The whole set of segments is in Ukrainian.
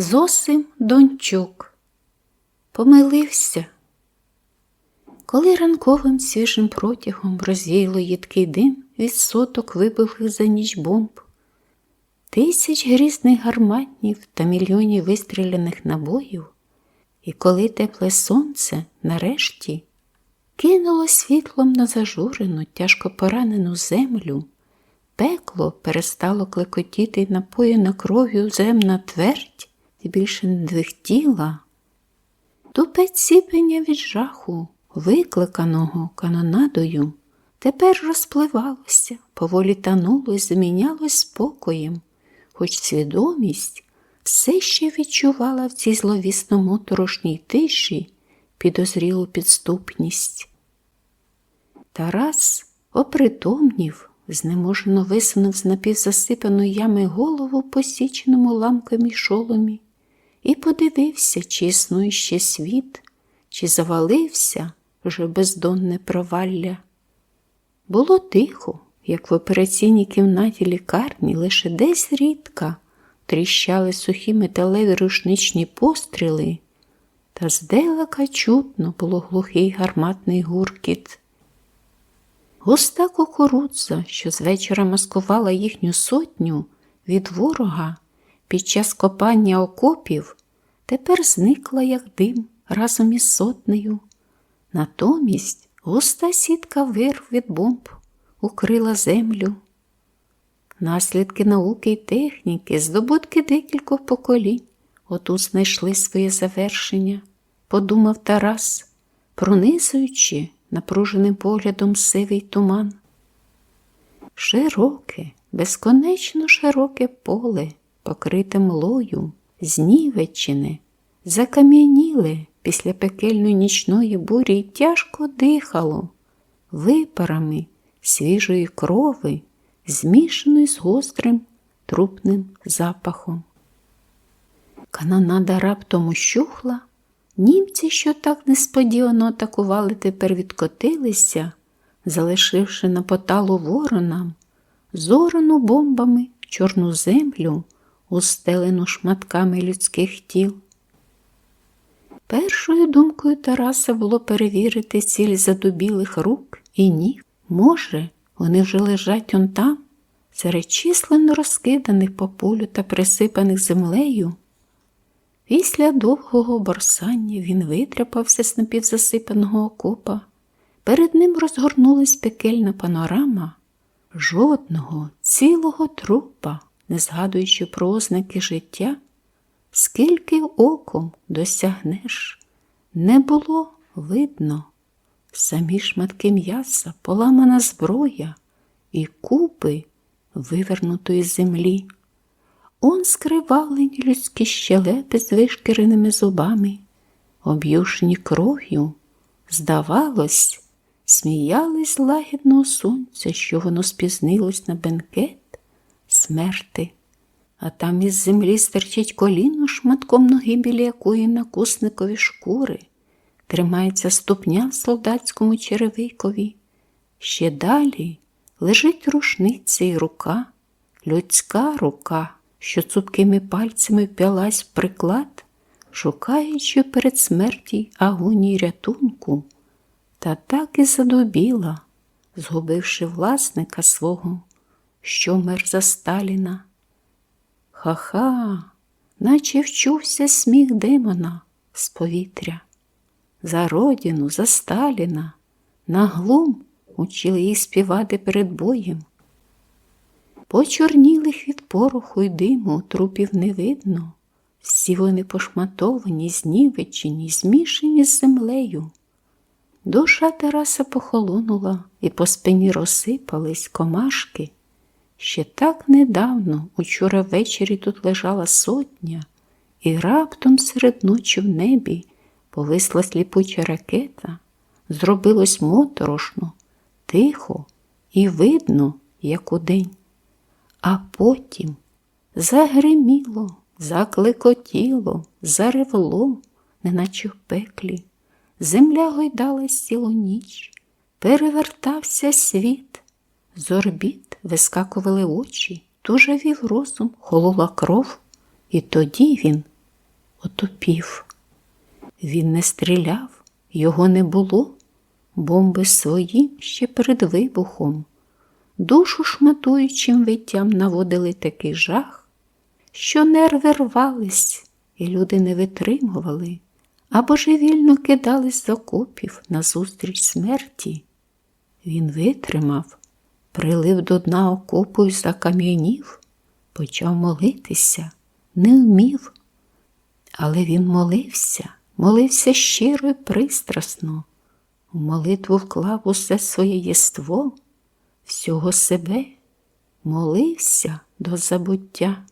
Зосим Дончук. Помилився. Коли ранковим свіжим протягом розвіяло їдкий дим від соток вибухлих за ніч бомб, тисяч грізних гарматнів та мільйонів вистріляних набоїв, і коли тепле сонце нарешті кинуло світлом на зажурену, тяжко поранену землю, пекло перестало клекотіти напоєна кров'ю земна твердь і більше не двихтіла, тупець сіпення від жаху, викликаного канонадою, тепер розпливалося, поволі тануло і замінялось спокоєм, хоч свідомість все ще відчувала в цій зловісно моторошній тиші підозрілу підступність. Тарас опритомнів, знеможено висунув з напівзасипаної ями голову посіченому ламками шоломі і подивився, чи існує ще світ, чи завалився вже бездонне провалля. Було тихо, як в операційній кімнаті лікарні, лише десь рідка тріщали сухі металеві рушничні постріли, та здалека чутно було глухий гарматний гуркіт. Густа кукурудза, що з вечора маскувала їхню сотню від ворога під час копання окопів, тепер зникла, як дим, разом із сотнею. Натомість густа сітка вирв від бомб укрила землю. Наслідки науки й техніки, здобутки декількох поколінь отут знайшли своє завершення, подумав Тарас, пронизуючи напруженим поглядом сивий туман. Широке, безконечно широке поле, покрите млою, знівечене, закам'яніле після пекельної нічної бурі й тяжко дихало, випарами свіжої крови, змішаної з гострим трупним запахом. Канонада раптом ущухла, німці, що так несподівано атакували, тепер відкотилися, залишивши на поталу воронам, зорану бомбами чорну землю, устелену шматками людських тіл. Першою думкою Тараса було перевірити ціль задубілих рук і ніг. Може, вони вже лежать он там, серед численно розкиданих по полю та присипаних землею. Після довгого борсання він витряпався з напівзасипаного окопа. Перед ним розгорнулась пекельна панорама жодного цілого трупа, не згадуючи про ознаки життя, скільки оком досягнеш, не було видно. Самі шматки м'яса, поламана зброя і купи вивернутої землі. Он скривавлені людські щелепи з вишкіреними зубами, об'юшені кров'ю, здавалось, сміялись лагідного сонця, що воно спізнилось на бенкет смерти, а там із землі стирчить коліно шматком ноги, біля якої накусникові шкури, тримається ступня солдатському черевикові. Ще далі лежить рушниця й рука, людська рука що цупкими пальцями вп'ялась в приклад, шукаючи перед смерті агонії рятунку, та так і задобіла, згубивши власника свого, що мер за Сталіна. Ха-ха, наче вчувся сміх демона з повітря. За родину, за Сталіна, на глум учили їх співати перед боєм. Почорнілих від пороху й диму трупів не видно, всі вони пошматовані, знівечені, змішані з землею. Душа Тараса похолонула і по спині розсипались комашки. Ще так недавно, учора ввечері тут лежала сотня, і раптом серед ночі в небі повисла сліпуча ракета, зробилось моторошно, тихо і видно, як удень. А потім загриміло, заклекотіло, заревло, неначе в пеклі. Земля гойдалась цілу ніч, перевертався світ, з орбіт вискакували очі, тужавів розум, холола кров, і тоді він отопів. Він не стріляв, його не було, бомби свої ще перед вибухом, душу шматуючим виттям наводили такий жах, що нерви рвались, і люди не витримували, а божевільно кидались з окопів назустріч смерті. Він витримав, прилив до дна окопу і закам'янів, почав молитися, не вмів. Але він молився, молився щиро і пристрасно, в молитву вклав усе своє єство, всього себе, молився до забуття.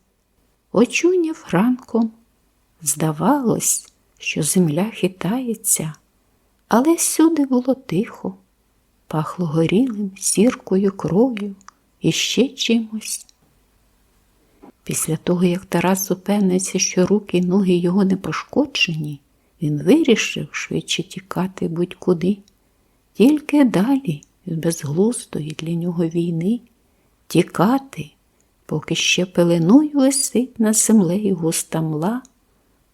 Очуняв ранком, здавалось, що земля хитається, але всюди було тихо, пахло горілим, сіркою, кров'ю і ще чимось. Після того, як Тарас упевнився, що руки й ноги його не пошкоджені, він вирішив швидше тікати будь-куди, тільки далі з безглуздої для нього війни, тікати, поки ще пеленою висить над землею густа мла,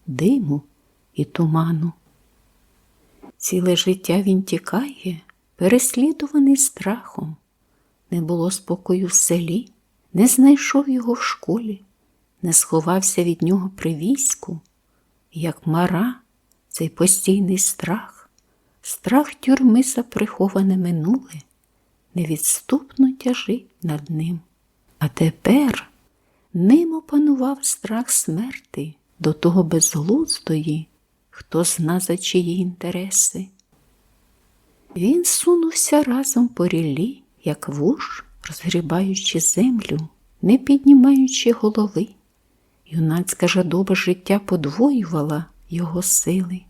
диму і туману. Ціле життя він тікає, переслідуваний страхом. Не було спокою в селі, не знайшов його в школі, не сховався від нього при війську, як мара, цей постійний страх, страх тюрми за приховане минуле, невідступно тяжить над ним. А тепер ним опанував страх смерти до того безглуздої, хто зна за чиї інтереси. Він сунувся разом по ріллі, як вуж, розгрібаючи землю, не піднімаючи голови. Юнацька жадоба життя подвоювала його сили.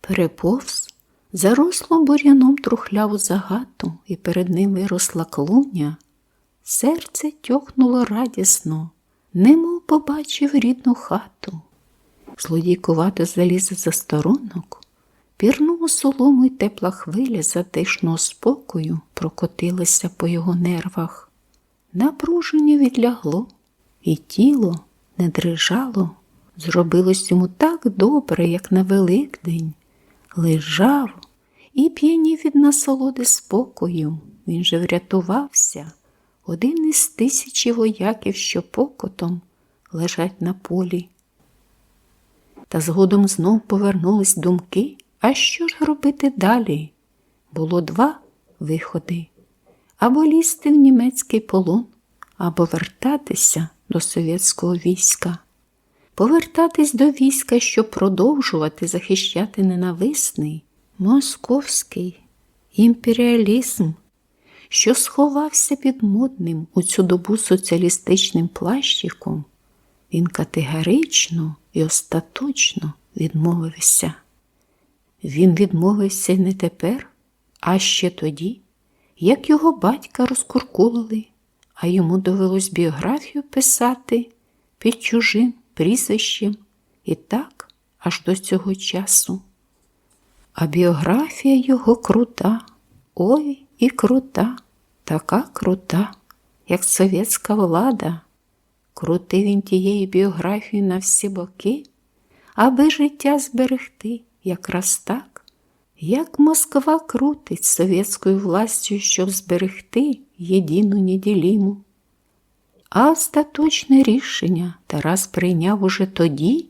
Переповз, заросло бур'яном трухляву загату, і перед ним виросла клуня. Серце тьохнуло радісно, немов побачив рідну хату. Злодійкувато заліз за сторонок, пірнув у солому й тепла хвиля затишного спокою прокотилася по його нервах. Напруження відлягло, і тіло не дрижало, зробилось йому так добре, як на Великдень. Лежав і п'янів від насолоди спокою. Він же врятувався, один із тисячі вояків, що покотом лежать на полі. Та згодом знов повернулись думки, а що ж робити далі? Було два виходи або лізти в німецький полон, або вертатися до совєтського війська, повертатись до війська, щоб продовжувати захищати ненависний московський імперіалізм, що сховався під модним у цю добу соціалістичним плащиком, він категорично і остаточно відмовився. Він відмовився не тепер, а ще тоді, як його батька розкуркулили, а йому довелось біографію писати під чужим прізвищем і так аж до цього часу. А біографія його крута, ой і крута, така крута, як совєтська влада. Крутив він тієї біографії на всі боки, аби життя зберегти якраз так, як Москва крутить совєтською властю, щоб зберегти єдину неділіму. А остаточне рішення Тарас прийняв уже тоді,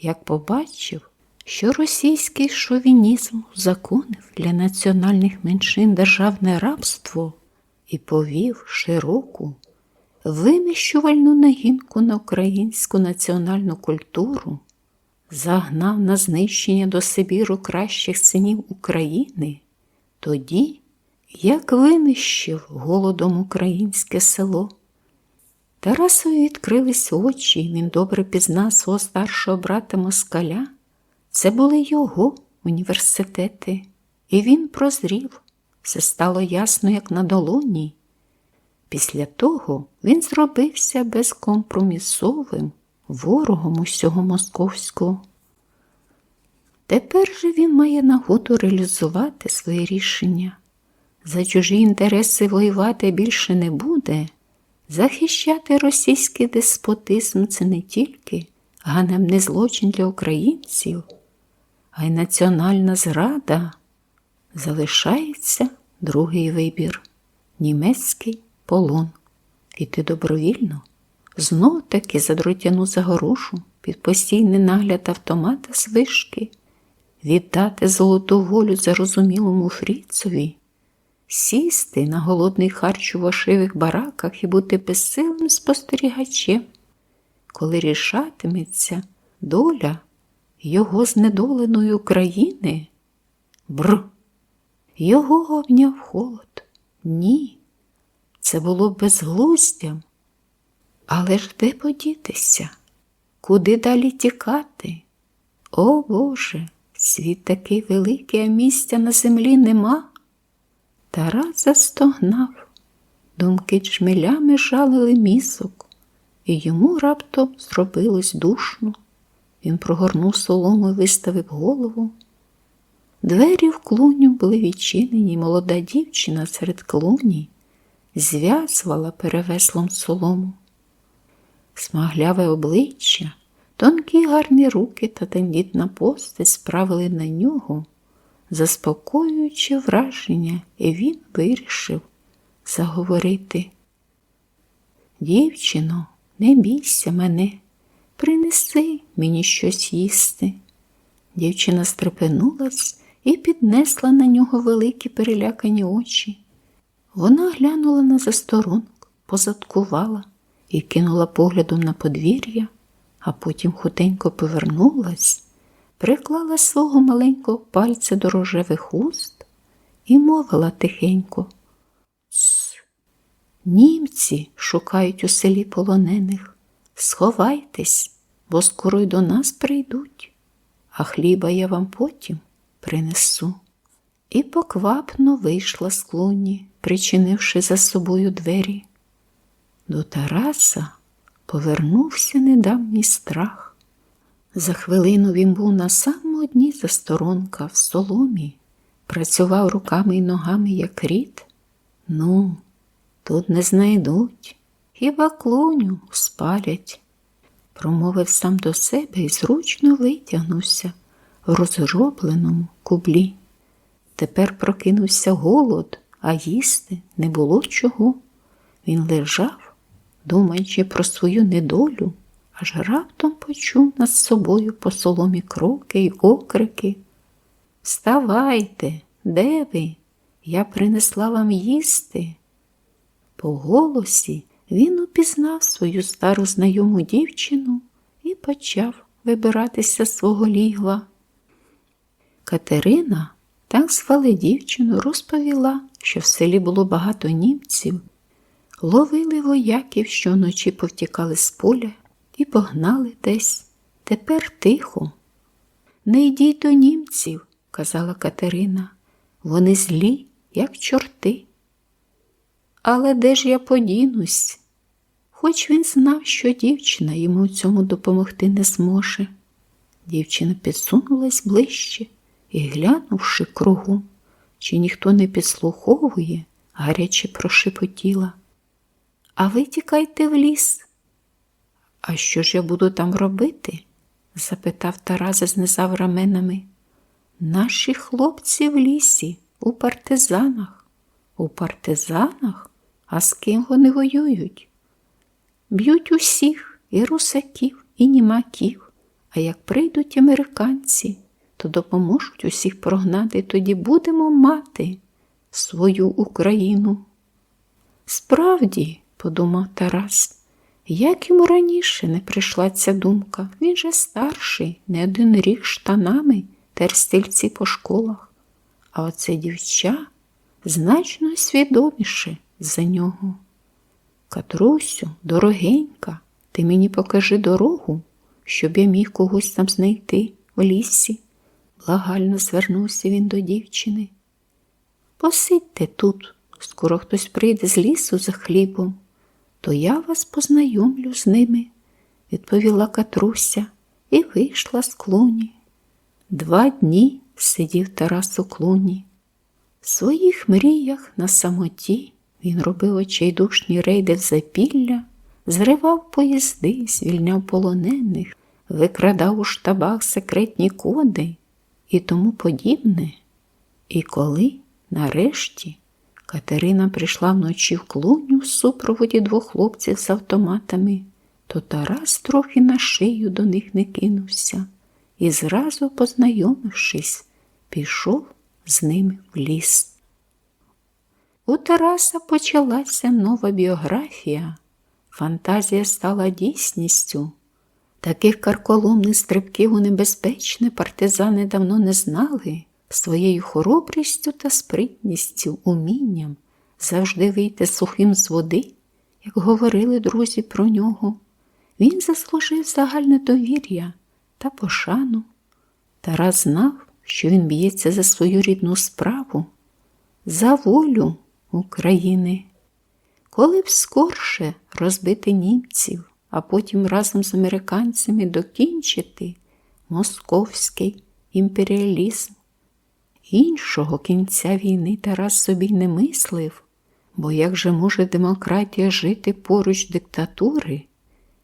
як побачив, що російський шовінізм узаконив для національних меншин державне рабство і повів широку винищувальну нагінку на українську національну культуру, загнав на знищення до Сибіру кращих синів України, тоді, як винищив голодом українське село. Тарасові відкрились очі, і він добре пізнав свого старшого брата Москаля. Це були його університети, і він прозрів. Все стало ясно, як на долоні. Після того він зробився безкомпромісовим ворогом усього московського. Тепер же він має нагоду реалізувати своє рішення. За чужі інтереси воювати більше не буде. Захищати російський деспотизм це не тільки ганебний злочин для українців, а й національна зрада. Залишається другий вибір німецький полон. Іти добровільно, знов таки за дротяну загорошу під постійний нагляд автомата з вишки, віддати золоту волю зарозумілому Фріцові, сісти на голодний харч у вашивих бараках і бути безсилим спостерігачем, коли рішатиметься доля його знедоленої України. Бр. Його обняв холод. Ні, це було безглуздям. Але ж де подітися? Куди далі тікати? О Боже, світ такий великий, а місця на землі нема. Тарас застогнав, думки джмелями жалили мізок, і йому раптом зробилось душно. Він прогорнув солому і виставив голову. Двері в клуню були відчинені, молода дівчина серед клуні зв'язувала перевеслом солому. Смагляве обличчя, тонкі гарні руки та тендітна постать справили на нього заспокоююче враження, і він вирішив заговорити. Дівчино, не бійся мене, принеси мені щось їсти. Дівчина стрепенулась і піднесла на нього великі перелякані очі. Вона глянула на засторонку, позадкувала і кинула поглядом на подвір'я, а потім хутенько повернулась, приклала свого маленького пальця до рожевих уст і мовила тихенько. Тс, німці шукають у селі полонених. Сховайтесь, бо скоро й до нас прийдуть, а хліба я вам потім принесу. І поквапно вийшла з клуні, причинивши за собою двері. До Тараса повернувся недавній страх. За хвилину він був на самому дні засторонка в соломі, працював руками й ногами, як рід. Ну, тут не знайдуть, хіба клуню спалять, промовив сам до себе і зручно витягнувся в розробленому кублі. Тепер прокинувся голод, а їсти не було чого. Він лежав, думаючи про свою недолю, аж раптом почув над собою по соломі кроки й окрики. Вставайте, де ви? Я принесла вам їсти. По голосі він упізнав свою стару знайому дівчину і почав вибиратися з свого лігва. Катерина, так звали дівчину, розповіла, що в селі було багато німців, ловили вояків, що вночі повтікали з поля і погнали десь. Тепер тихо. Не йдіть до німців, казала Катерина. Вони злі, як чорти. Але де ж я подінусь? Хоч він знав, що дівчина йому в цьому допомогти не зможе. Дівчина підсунулась ближче і, глянувши кругу, чи ніхто не підслуховує, гаряче прошепотіла. А ви тікайте в ліс. А що ж я буду там робити? запитав Тарас, знизав раменами. Наші хлопці в лісі, у партизанах. У партизанах? А з ким вони воюють? Б'ють усіх і русаків, і німаків. А як прийдуть американці, то допоможуть усіх прогнати, тоді будемо мати свою Україну. Справді, подумав Тарас, як йому раніше не прийшла ця думка, він же старший, не один рік штанами тер стільці по школах, а оце дівча значно свідоміше за нього. Катрусю, дорогенька, ти мені покажи дорогу, щоб я міг когось там знайти в лісі. Благально звернувся він до дівчини. Посидьте тут, скоро хтось прийде з лісу за хлібом, то я вас познайомлю з ними, відповіла Катруся і вийшла з клуні. Два дні сидів Тарас у клуні. В своїх мріях на самоті він робив очайдушні рейди в запілля, зривав поїзди, звільняв полонених, викрадав у штабах секретні коди і тому подібне. І коли, нарешті, Катерина прийшла вночі в клуню в супроводі двох хлопців з автоматами, то Тарас трохи на шию до них не кинувся і, зразу познайомившись, пішов з ними в ліс. У Тараса почалася нова біографія. Фантазія стала дійсністю. Таких карколомних стрибків у небезпечне партизани давно не знали своєю хоробрістю та спритністю, умінням завжди вийти сухим з води, як говорили друзі про нього. Він заслужив загальне довір'я та пошану. Тарас знав, що він б'ється за свою рідну справу, за волю України. Коли б скорше розбити німців, а потім разом з американцями докінчити московський імперіалізм. Іншого кінця війни Тарас собі не мислив, бо як же може демократія жити поруч диктатури?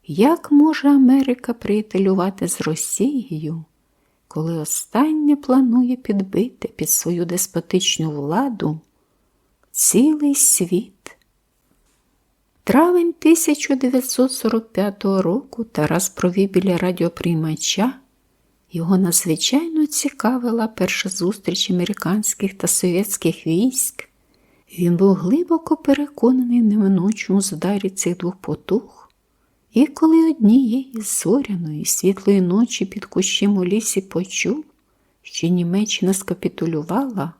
Як може Америка приятелювати з Росією, коли остання планує підбити під свою деспотичну владу цілий світ? Травень 1945 року Тарас провів біля радіоприймача. Його надзвичайно цікавила перша зустріч американських та совєтських військ. Він був глибоко переконаний в неминучому здарі цих двох потуг. І коли однієї зоряної світлої ночі під кущем у лісі почув, що Німеччина скапітулювала,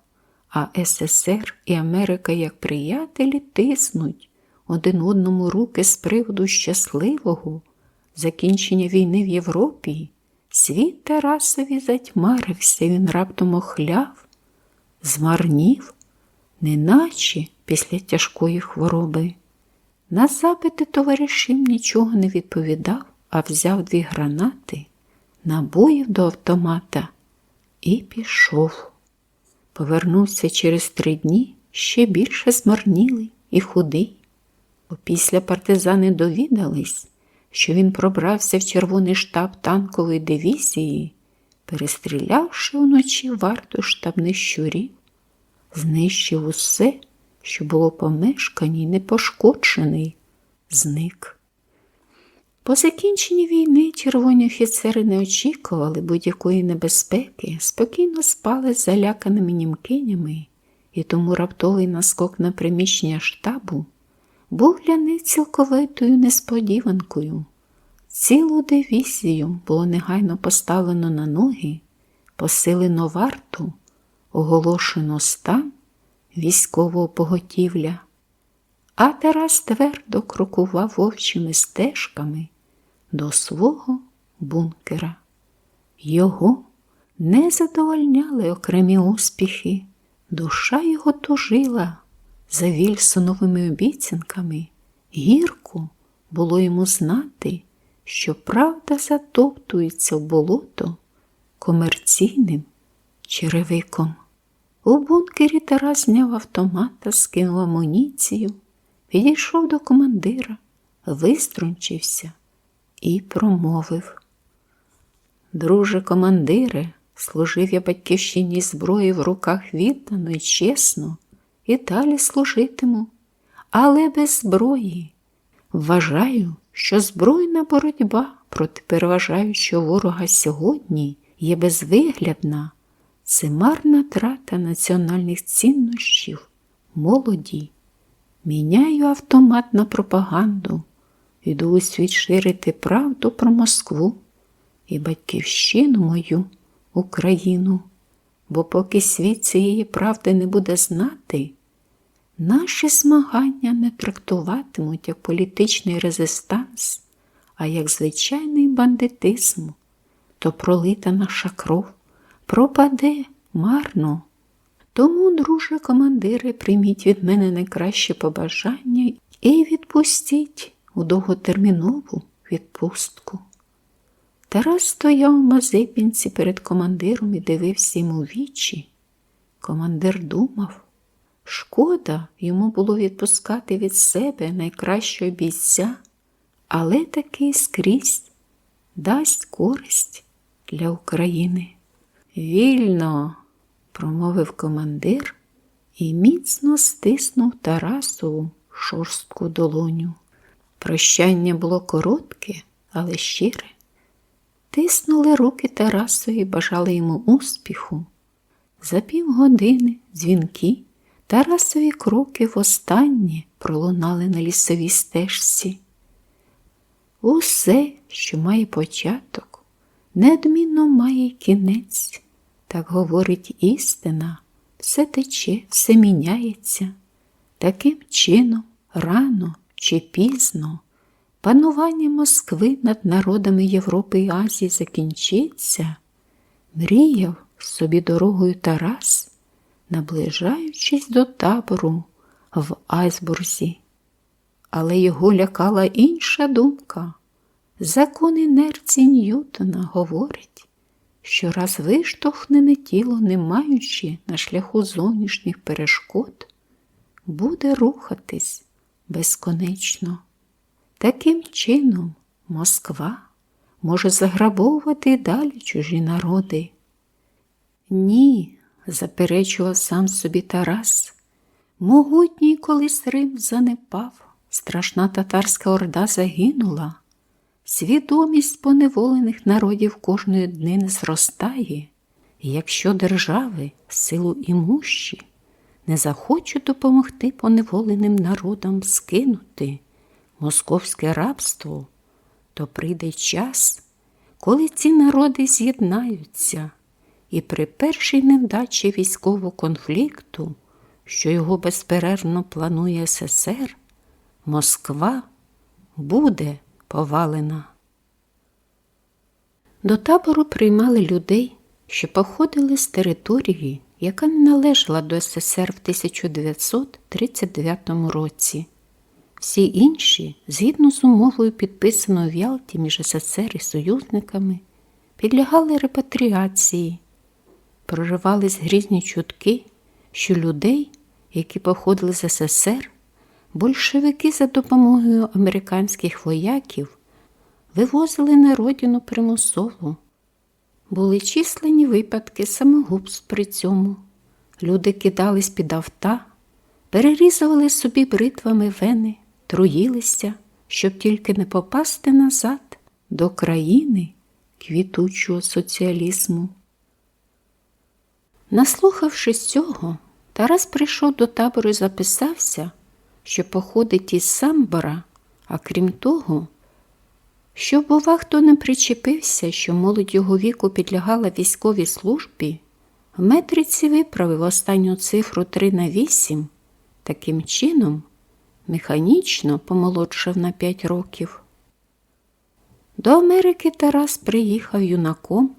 а СССР і Америка як приятелі тиснуть один одному руки з приводу щасливого закінчення війни в Європі, світ Тарасові затьмарився, він раптом охляв, змарнів, неначе після тяжкої хвороби. На запити товаришів нічого не відповідав, а взяв дві гранати, набоїв до автомата і пішов. Повернувся через три дні ще більше змарнілий і худий. Опісля партизани довідались, що він пробрався в червоний штаб танкової дивізії, перестрілявши вночі варту штабних щурів, знищив усе, що було помешкані непошкоджений, зник. По закінченні війни червоні офіцери не очікували будь-якої небезпеки, спокійно спали з заляканими німкинями, і тому раптовий наскок на приміщення штабу був для них цілковитою несподіванкою. Цілу дивізію було негайно поставлено на ноги, посилено варту, оголошено стан військового поготівля, а Тарас твердо крокував вовчими стежками до свого бункера. Його не задовольняли окремі успіхи, душа його тужила за Вільсоновими обіцянками. Гірко було йому знати, що правда затоптується в болото комерційним черевиком. У бункері Тарас зняв автомата, скинув амуніцію, підійшов до командира, виструнчився і промовив. Друже командире, служив я батьківщині зброї в руках віддано і чесно, і далі служитиму, але без зброї. Вважаю, що збройна боротьба проти переважаючого ворога сьогодні є безвиглядна. Це марна трата національних ціннощів, молоді. Міняю автомат на пропаганду, йду у світ ширити правду про Москву і батьківщину мою, Україну, бо поки світ цієї правди не буде знати, наші змагання не трактуватимуть як політичний резистанс, а як звичайний бандитизм, то пролита наша кров пропаде марно. Тому, друже командири, прийміть від мене найкраще побажання і відпустіть у довготермінову відпустку. Тарас стояв у мазепінці перед командиром і дивився йому в вічі. Командир думав, шкода йому було відпускати від себе найкращого бійця, але таки скрізь дасть користь для України. Вільно, промовив командир і міцно стиснув Тарасову шорстку долоню. Прощання було коротке, але щире. Тиснули руки Тарасові, бажали йому успіху. За півгодини дзвінки Тарасові кроки востаннє пролунали на лісовій стежці. Усе, що має початок, неодмінно має кінець, так говорить істина, все тече, все міняється. Таким чином, рано чи пізно, панування Москви над народами Європи і Азії закінчиться, мріяв собі дорогою Тарас, наближаючись до табору в Айсбурзі. Але його лякала інша думка. Закон інерції Ньютона говорить, що раз виштовхнене тіло, не маючи на шляху зовнішніх перешкод, буде рухатись безконечно. Таким чином, Москва може заграбовувати далі чужі народи. Ні, заперечував сам собі Тарас, могутній колись Рим занепав, страшна татарська орда загинула. Свідомість поневолених народів кожної днини зростає, і якщо держави, силу імущі, не захочуть допомогти поневоленим народам скинути московське рабство, то прийде час, коли ці народи з'єднаються, і при першій невдачі військового конфлікту, що його безперервно планує СССР, Москва буде повалена. До табору приймали людей, що походили з території, яка не належала до СССР в 1939 році. Всі інші, згідно з умовою, підписаною в Ялті між СССР і союзниками, підлягали репатріації, проривались грізні чутки, що людей, які походили з СССР, большевики за допомогою американських вояків вивозили на родину примусово. Були численні випадки самогубств при цьому. Люди кидались під авта, перерізували собі бритвами вени, труїлися, щоб тільки не попасти назад до країни квітучого соціалізму. Наслухавшись цього, Тарас прийшов до табору і записався, що походить із самбора, а крім того, що, бува, хто не причепився, що молодь його віку підлягала військовій службі, в метриці виправив останню цифру 3 на 8, таким чином механічно помолодшав на 5 років. До Америки Тарас приїхав юнаком,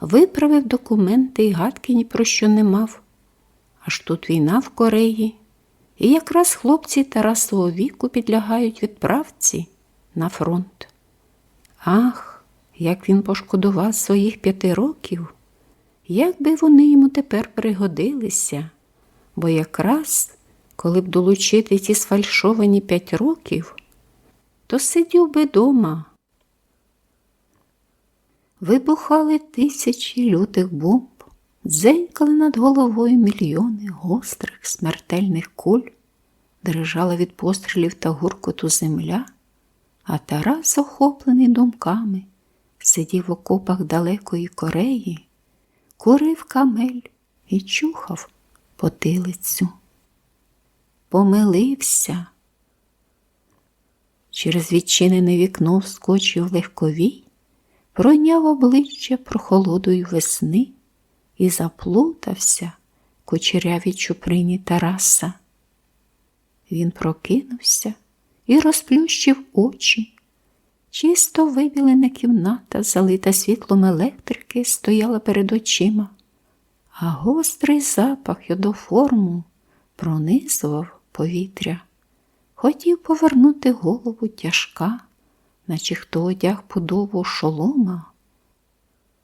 виправив документи і гадки ні про що не мав. Аж тут війна в Кореї, і якраз хлопці Тарасового віку підлягають відправці на фронт. Ах, як він пошкодував своїх п'яти років, як би вони йому тепер пригодилися, бо якраз, коли б долучити ті сфальшовані п'ять років, то сидів би дома. Вибухали тисячі лютих бомб, дзенькали над головою мільйони гострих смертельних куль, дрижала від пострілів та гуркоту земля. А Тарас, охоплений думками, сидів в окопах далекої Кореї, курив камель і чухав потилицю. Помилився. Через відчинене вікно вскочив легковій, пройняв обличчя прохолодою весни і заплутався кучеряві чуприні Тараса. Він прокинувся і розплющив очі. Чисто вибілена кімната, залита світлом електрики, стояла перед очима, а гострий запах йодоформу пронизував повітря. Хотів повернути голову тяжка, наче хто одяг подову шолома.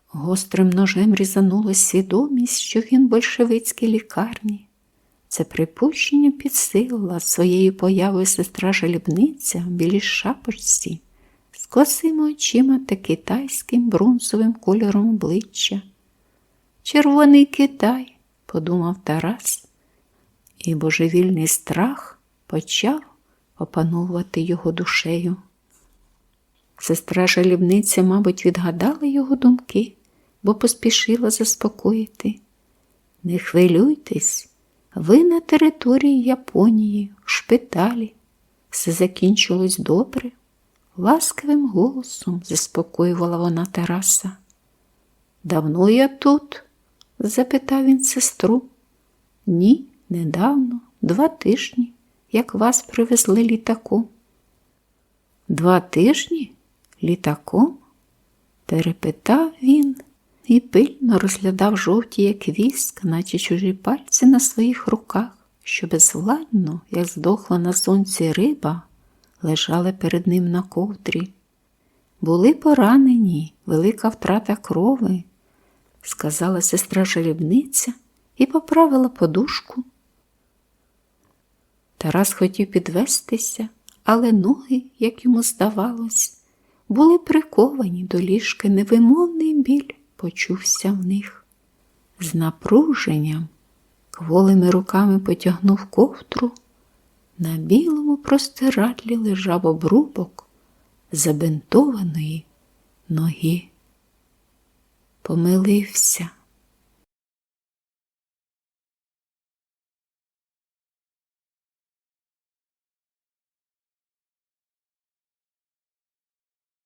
Гострим ножем різанулась свідомість, що він в большевицькій лікарні. Це припущення підсилила своєю появою сестра жалібниця в білій шапочці з косими очима та китайським бронзовим кольором обличчя. Червоний Китай, подумав Тарас, і божевільний страх почав опановувати його душею. Сестра жалібниця, мабуть, відгадала його думки, бо поспішила заспокоїти. Не хвилюйтесь, ви на території Японії, в шпиталі. Все закінчилось добре. Ласкавим голосом заспокоювала вона Тараса. Давно я тут? запитав він сестру. Ні, недавно, два тижні, як вас привезли літаком. Два тижні? Літаком? перепитав він і пильно розглядав жовті, як віск, наче чужі пальці на своїх руках, що безвладно, як здохла на сонці риба, лежали перед ним на ковдрі. Були поранені, велика втрата крови, сказала сестра жалібниця і поправила подушку. Тарас хотів підвестися, але ноги, як йому здавалось, були приковані до ліжка, невимовний біль почувся в них. З напруженням кволими руками потягнув ковдру. На білому простирадлі лежав обрубок забинтованої ноги. Помилився,